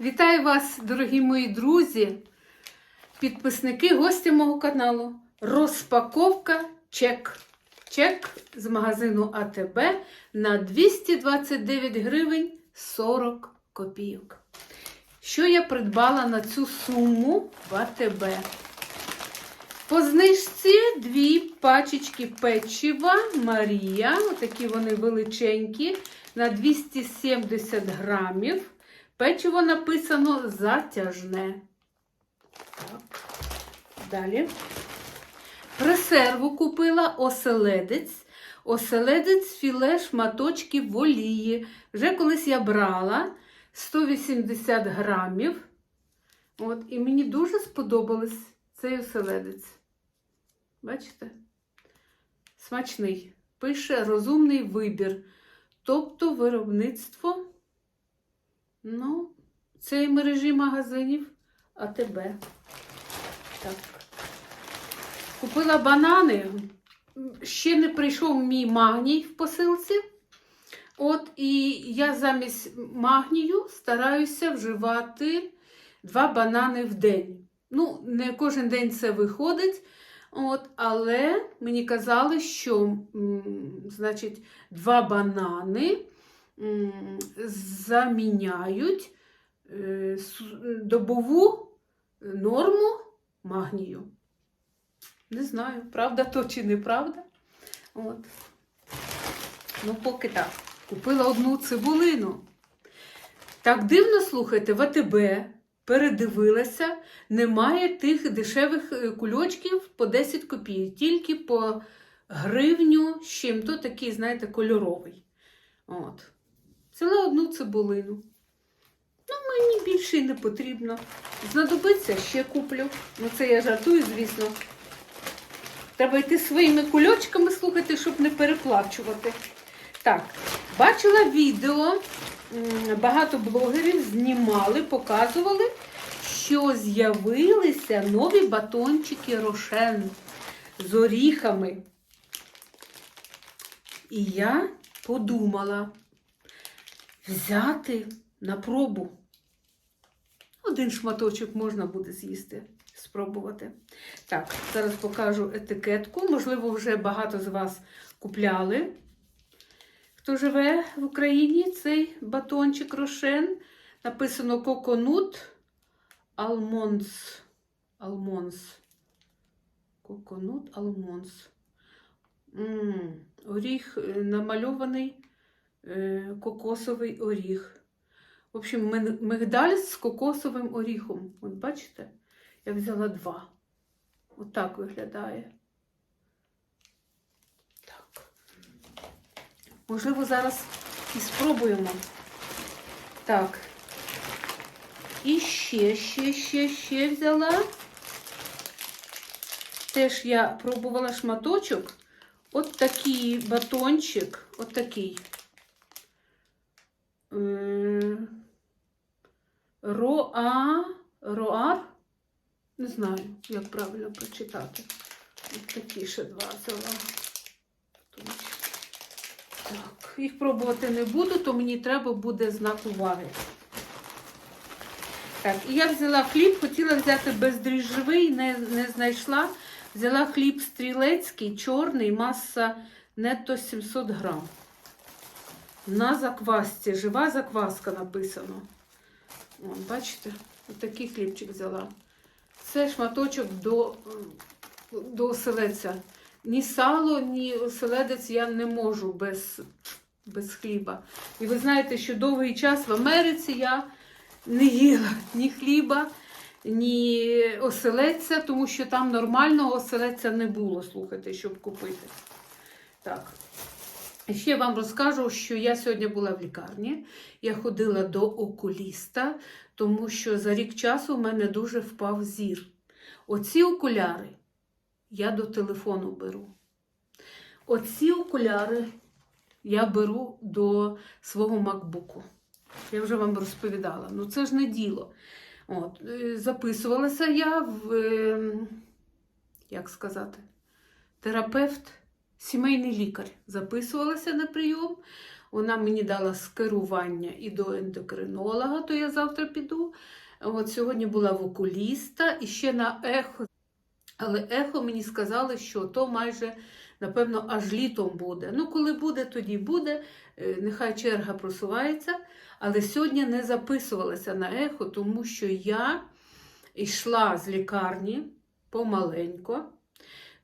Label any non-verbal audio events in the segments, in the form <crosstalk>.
Вітаю вас, дорогі мої друзі, підписники, гості мого каналу. Розпаковка чек. Чек з магазину АТБ на 229 гривень 40 копійок. Що я придбала на цю суму в АТБ? По знижці дві пачечки печива Марія. Отакі вони величенькі, на 270 грамів. Печиво написано затяжне. Так. Далі. Пресерву купила оселедець. Оселедець філе шматочків в олії. Вже колись я брала 180 грамів. От, і мені дуже сподобалось цей оселедець. Бачите? Смачний. Пише розумний вибір. Тобто виробництво. Ну, це мережі магазинів АТБ. Так. Купила банани. Ще не прийшов мій магній в посилці. От, і я замість магнію стараюся вживати два банани в день. Ну, не кожен день це виходить. От, але мені казали, що значить, два банани заміняють е, добову норму магнію. Не знаю, правда то чи неправда. От. Ну, поки так. Купила одну цибулину. Так дивно слухайте, в АТБ передивилася, немає тих дешевих е, кульочків по 10 копійок, тільки по гривню з чим то такий, знаєте, кольоровий. От. Взяла одну цибулину. Ну, мені більше й не потрібно. Знадобиться, ще куплю. Ну, це я жартую, звісно. Треба йти своїми кульочками слухати, щоб не переплачувати. Так, бачила відео, багато блогерів знімали, показували, що з'явилися нові батончики рошен з оріхами. І я подумала взяти на пробу. Один шматочок можна буде з'їсти, спробувати. Так, зараз покажу етикетку. Можливо, вже багато з вас купляли. Хто живе в Україні, цей батончик рошен. Написано коконут алмонс. Алмонс. Коконут алмонс. М, Оріх е, намальований кокосовий оріх. В общем, мигдаль з кокосовим оріхом. От бачите? Я взяла два. Отак виглядає. Так. Можливо, зараз і спробуємо. Так. І ще, ще, ще, ще взяла. Теж я пробувала шматочок. От такий батончик. От такий. Роа, Роар. Не знаю, як правильно прочитати. От такі ще два взяла. Так, їх пробувати не буду, то мені треба буде знак уваги. Так, і я взяла хліб, хотіла взяти бездріжджовий, не, не знайшла. Взяла хліб стрілецький, чорний, маса нетто 700 грам. На заквасці, жива закваска написано. Вон, бачите, отакий хлібчик взяла. Це шматочок до, до оселедця. Ні сало, ні оселедець я не можу без, без хліба. І ви знаєте, що довгий час в Америці я не їла ні хліба, ні оселедця, тому що там нормального оселедця не було, слухайте, щоб купити. Так. Ще вам розкажу, що я сьогодні була в лікарні. Я ходила до окуліста, тому що за рік часу в мене дуже впав зір. Оці окуляри я до телефону беру. Оці окуляри я беру до свого макбуку. Я вже вам розповідала. Ну це ж не діло. От, е, записувалася я в, е, як сказати, терапевт, сімейний лікар. Записувалася на прийом. Вона мені дала скерування і до ендокринолога, то я завтра піду. От сьогодні була в окуліста і ще на ехо. Але ехо мені сказали, що то майже, напевно, аж літом буде. Ну, коли буде, тоді буде. Е, Нехай черга просувається. Але сьогодні не записувалася на ехо, тому що я йшла з лікарні помаленько.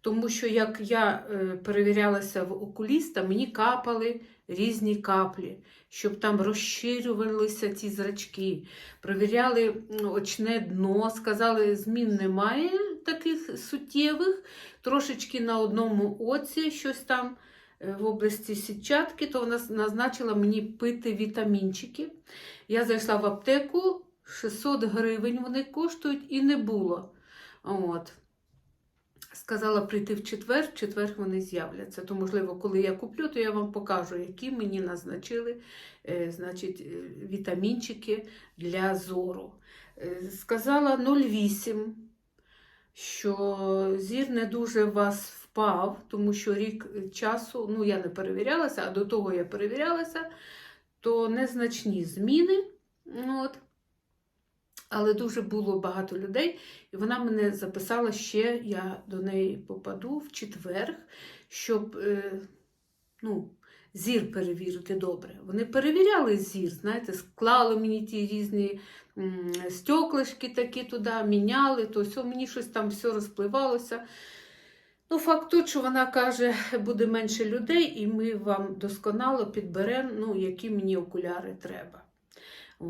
Тому що як я е, перевірялася в окуліста, мені капали різні каплі, щоб там розширювалися ці зрачки. Провіряли очне дно, сказали, змін немає таких суттєвих. Трошечки на одному оці щось там е, в області сітчатки, то вона назначила мені пити вітамінчики. Я зайшла в аптеку, 600 гривень вони коштують і не було. От. Сказала прийти в четвер, в четвер вони з'являться. То, можливо, коли я куплю, то я вам покажу, які мені назначили е, значить, е, вітамінчики для зору. Е, сказала 0,8, що зір не дуже вас впав, тому що рік часу, ну я не перевірялася, а до того я перевірялася, то незначні зміни. От. Але дуже було багато людей, і вона мене записала ще, я до неї попаду в четверг, щоб е, ну, зір перевірити добре. Вони перевіряли зір, знаєте, склали мені ті різні стеклишки такі туди, міняли, то все, мені щось там все розпливалося. Ну, факт тут, що вона каже, буде менше людей, і ми вам досконало підберемо, ну, які мені окуляри треба.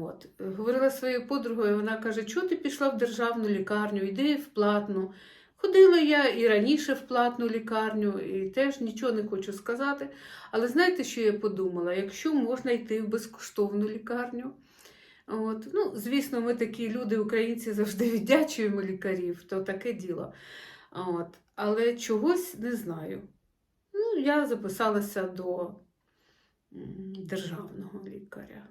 От. Говорила своєю подругою, вона каже, чого ти пішла в державну лікарню, йди в платну. Ходила я і раніше в платну лікарню, і теж нічого не хочу сказати. Але знаєте, що я подумала? Якщо можна йти в безкоштовну лікарню, от, ну, звісно, ми такі люди, українці, завжди віддячуємо лікарів, то таке діло. От, але чогось не знаю. Ну, я записалася до державного лікаря.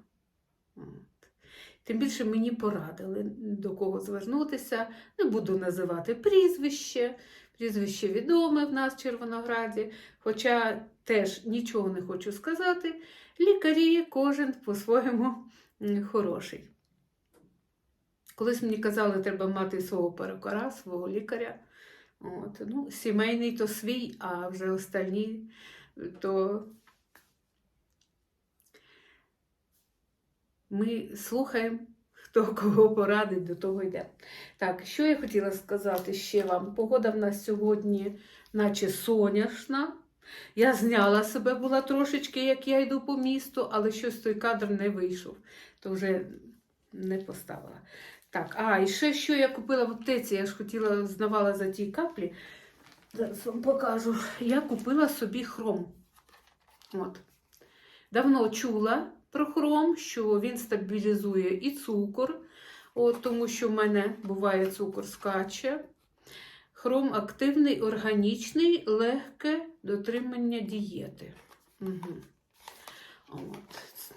Тим більше мені порадили, до кого звернутися. Не буду називати прізвище. Прізвище відоме в нас в Червонограді, хоча теж нічого не хочу сказати. Лікарі кожен по-своєму хороший. Колись мені казали, треба мати свого перукара, свого лікаря. От, ну, сімейний то свій, а вже остальні то ми слухаємо, хто кого порадить, до того йде. Так, що я хотіла сказати ще вам? Погода в нас сьогодні, наче соняшна. Я зняла себе була трошечки, як я йду по місту, але щось той кадр не вийшов, то вже не поставила. Так, а, і ще що я купила в аптеці, я ж хотіла, знавала за ті каплі. Зараз вам покажу. Я купила собі хром. От. Давно чула про хром, що він стабілізує і цукор, от, тому що в мене буває цукор скаче. Хром активний, органічний, легке дотримання дієти. Угу. От.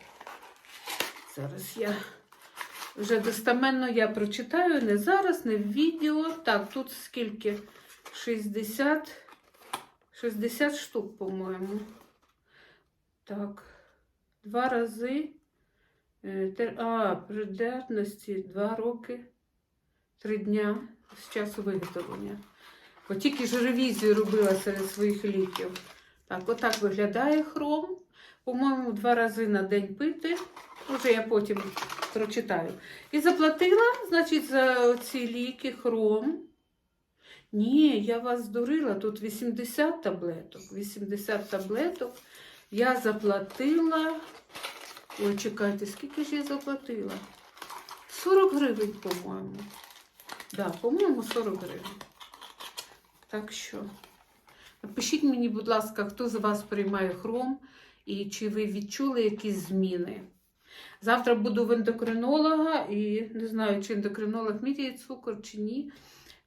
Зараз я вже достаменно я прочитаю, не зараз, не в відео. Так, тут скільки? 60, 60 штук, по-моєму. Так, два рази. е, А, придатності два роки, три дня з часу виготовлення. От тільки ж ревізію робила серед своїх ліків. Так, отак виглядає хром. По-моєму, два рази на день пити. Може, я потім прочитаю. І заплатила, значить, за ці ліки хром. Ні, я вас здурила, тут 80 таблеток. 80 таблеток. Я заплатила. Ой, чекайте, скільки ж я заплатила? 40 гривень, по-моєму. Да, по-моєму, 40 гривень. Так що, напишіть мені, будь ласка, хто з вас приймає хром і чи ви відчули якісь зміни. Завтра буду в ендокринолога і не знаю, чи ендокринолог міряє цукор чи ні.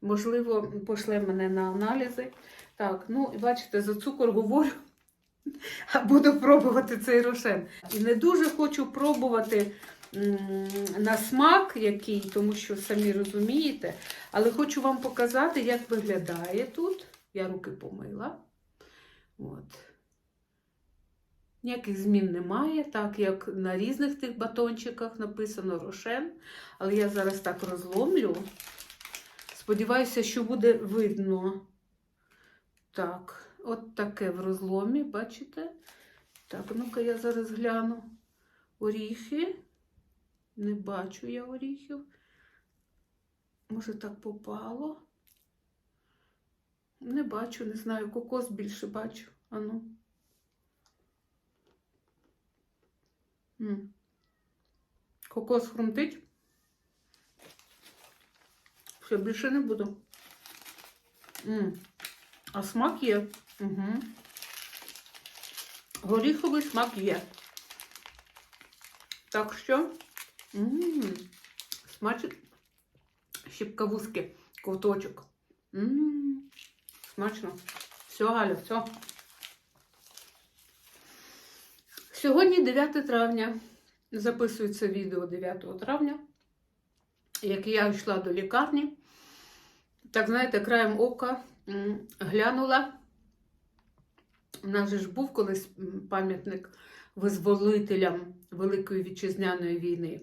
Можливо, пошле мене на аналізи. Так, ну і бачите, за цукор говорю, буду пробувати цей рошен. І не дуже хочу пробувати на смак який, тому що самі розумієте. Але хочу вам показати, як виглядає тут. Я руки помила. От. Ніяких змін немає, так як на різних тих батончиках написано рошен. Але я зараз так розломлю. Сподіваюся, що буде видно. Так, от таке в розломі, бачите? Так, ну-ка я зараз гляну. Оріхи. Не бачу я оріхів. Може, так попало? Не бачу, не знаю. Кокос більше бачу. Ану. Кокос хрумтить. Все, більше не буду. М. А смак є. Угу. Горіховий смак є. Так що м смачить щіпкавузки, ковточок. М смачно. Все, Галя, все. Сьогодні 9 травня. Записується відео 9 травня, як я йшла до лікарні. Так, знаєте, краєм ока глянула. У нас же ж був колись пам'ятник визволителям Великої вітчизняної війни.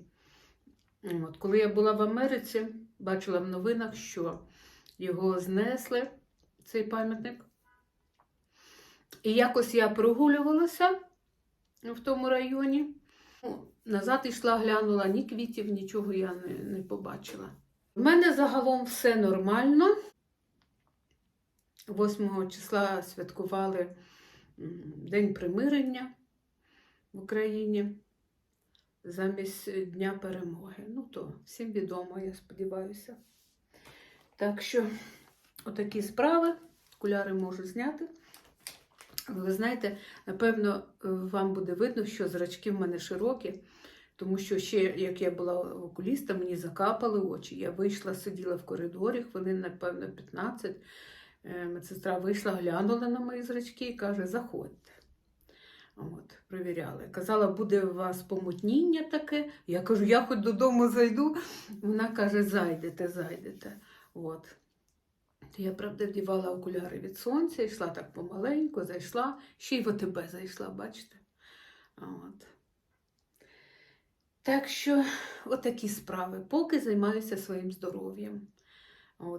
От, коли я була в Америці, бачила в новинах, що його знесли, цей пам'ятник. І якось я прогулювалася в тому районі. Ну, Назад йшла, глянула, ні квітів, нічого я не, не побачила. У мене загалом все нормально. 8 числа святкували День примирення в Україні замість Дня перемоги. Ну, то всім відомо, я сподіваюся. Так що, отакі справи. Окуляри можу зняти. Ви знаєте, напевно, вам буде видно, що зрачки в мене широкі, тому що ще, як я була окуліста, мені закапали очі. Я вийшла, сиділа в коридорі, хвилин, напевно, 15. Е, Медсестра вийшла, глянула на мої зрачки і каже: заходьте. От, Провіряли. Казала, буде у вас помутніння таке. Я кажу, я хоч додому зайду. Вона каже, зайдете, зайдете. От. Я, правда, вдівала окуляри від сонця, йшла так помаленьку, зайшла, ще й в ОТБ зайшла, бачите? От. Так що, отакі справи. Поки займаюся своїм здоров'ям.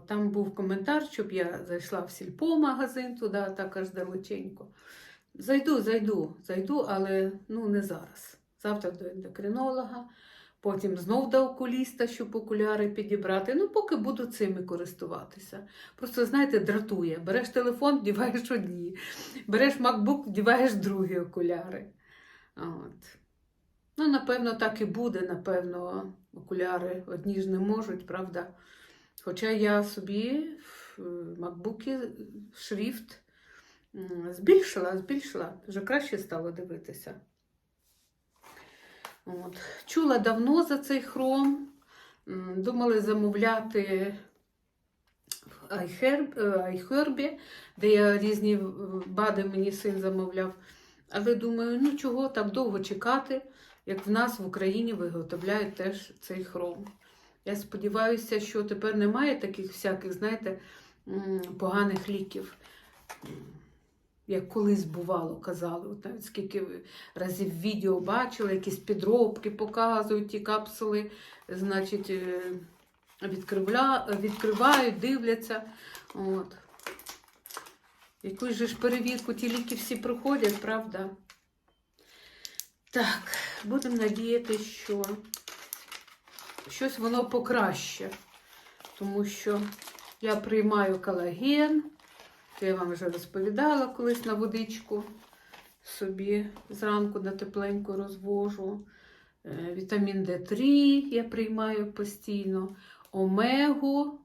Там був коментар, щоб я зайшла в сільпо-магазин туди, так аж далеченько. Зайду, зайду, зайду, але ну, не зараз. Завтра до ендокринолога, потім знов до окуліста, щоб окуляри підібрати. Ну, поки буду цими користуватися. Просто, знаєте, дратує. Береш телефон, <laughs> вдіваєш одні. Береш MacBook, вдіваєш другі окуляри. От. Ну, напевно, так і буде. Напевно, окуляри одні ж не можуть, правда? Хоча я собі в макбуки шрифт збільшила, збільшила, вже краще стало дивитися. От. Чула давно за цей хром. Думали замовляти в е, де я різні е, бади мені син замовляв. Але думаю, ну чого так довго чекати, як в нас в Україні виготовляють теж цей хром. Я сподіваюся, що тепер немає таких всяких, знаєте, поганих ліків, як колись бувало, казали. От навіть скільки разів відео бачили, якісь підробки показують ті капсули, значить, е, відкривають, дивляться. От. Якусь же ж перевірку ті ліки всі проходять, правда? Так, будемо надіяти, що щось воно покраще. Тому що я приймаю колаген, то я вам вже розповідала колись на водичку собі зранку на тепленьку розвожу. Е, Вітамін Д3 я приймаю постійно, омегу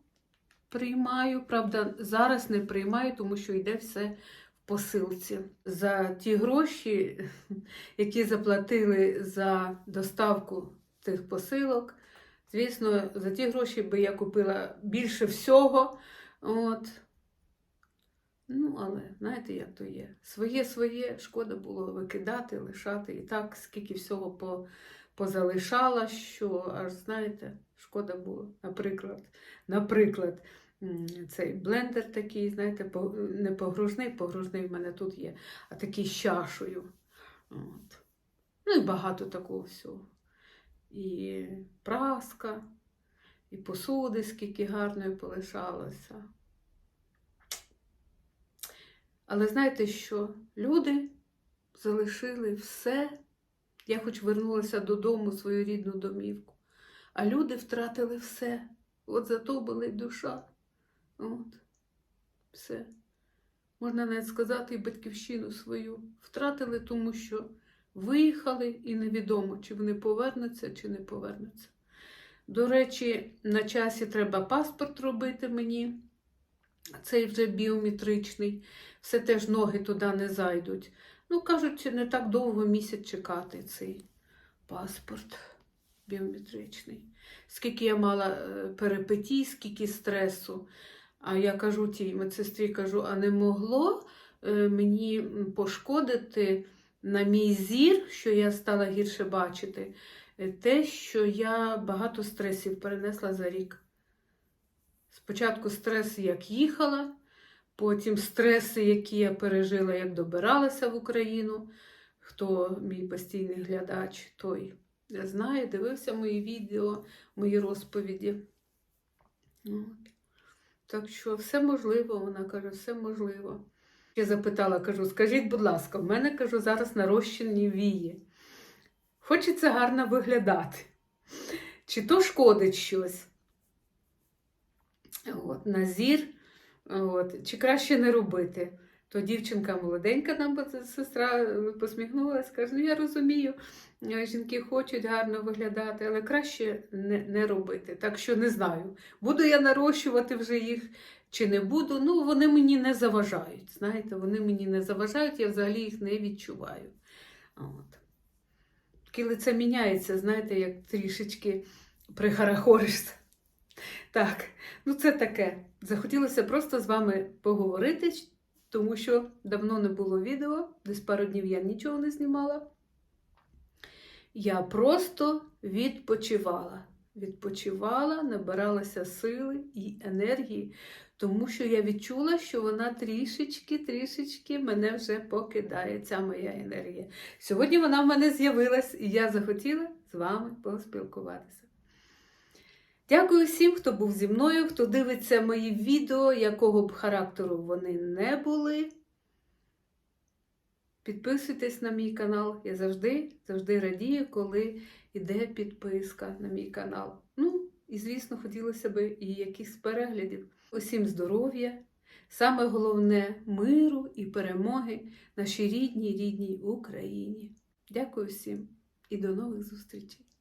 приймаю. Правда, зараз не приймаю, тому що йде все в посилці. За ті гроші, <laughs> які заплатили за доставку цих посилок, звісно, за ті гроші би я купила більше всього. От. Ну, але знаєте, як то є. Своє своє шкода було викидати, лишати. І так, скільки всього по, позалишала, що аж знаєте, шкода було. Наприклад, наприклад, цей блендер такий, знаєте, не погружний, погружний в мене тут є, а такий з чашею. От. Ну і багато такого всього. І праска, і посуди, скільки гарної полишалося. Але знаєте що? Люди залишили все. Я хоч вернулася додому в свою рідну домівку, а люди втратили все. От зато болить душа. От. Все. Можна навіть сказати, і батьківщину свою. Втратили, тому що виїхали і невідомо, чи вони повернуться, чи не повернуться. До речі, на часі треба паспорт робити мені. Цей вже біометричний. Все теж ноги туди не зайдуть. Ну, кажуть, не так довго місяць чекати цей паспорт біометричний. Скільки я мала е, перипетій, скільки стресу. А я кажу тій медсестрі, кажу, а не могло е, мені пошкодити на мій зір, що я стала гірше бачити, е, те, що я багато стресів перенесла за рік. Спочатку стрес, як їхала, потім стреси, які я пережила, як добиралася в Україну. Хто мій постійний глядач, той знає, дивився мої відео, мої розповіді. От. Так що все можливо, вона каже, все можливо. Я запитала, кажу, скажіть, будь ласка, в мене кажу, зараз нарощені вії. Хочеться гарно виглядати. Чи то шкодить щось? От, на зір, от, чи краще не робити? То дівчинка молоденька, нам сестра посміхнулася, каже, ну я розумію, е, жінки хочуть гарно виглядати, але краще не, не робити. Так що не знаю, буду я нарощувати вже їх чи не буду. Ну, вони мені не заважають. Знаєте, вони мені не заважають, я взагалі їх не відчуваю. От. Таке лице міняється, знаєте, як трішечки прихарахоришся. Так, ну це таке. Захотілося просто з вами поговорити, тому що давно не було відео, десь пару днів я нічого не знімала. Я просто відпочивала. Відпочивала, набиралася сили і енергії, тому що я відчула, що вона трішечки, трішечки мене вже покидає, ця моя енергія. Сьогодні вона в мене з'явилась, і я захотіла з вами поспілкуватися. Дякую всім, хто був зі мною, хто дивиться мої відео, якого б характеру вони не були. Підписуйтесь на мій канал. Я завжди, завжди радію, коли йде підписка на мій канал. Ну, і, звісно, хотілося б і якихось переглядів. Усім здоров'я, саме головне миру і перемоги нашій рідній, рідній Україні. Дякую всім і до нових зустрічей!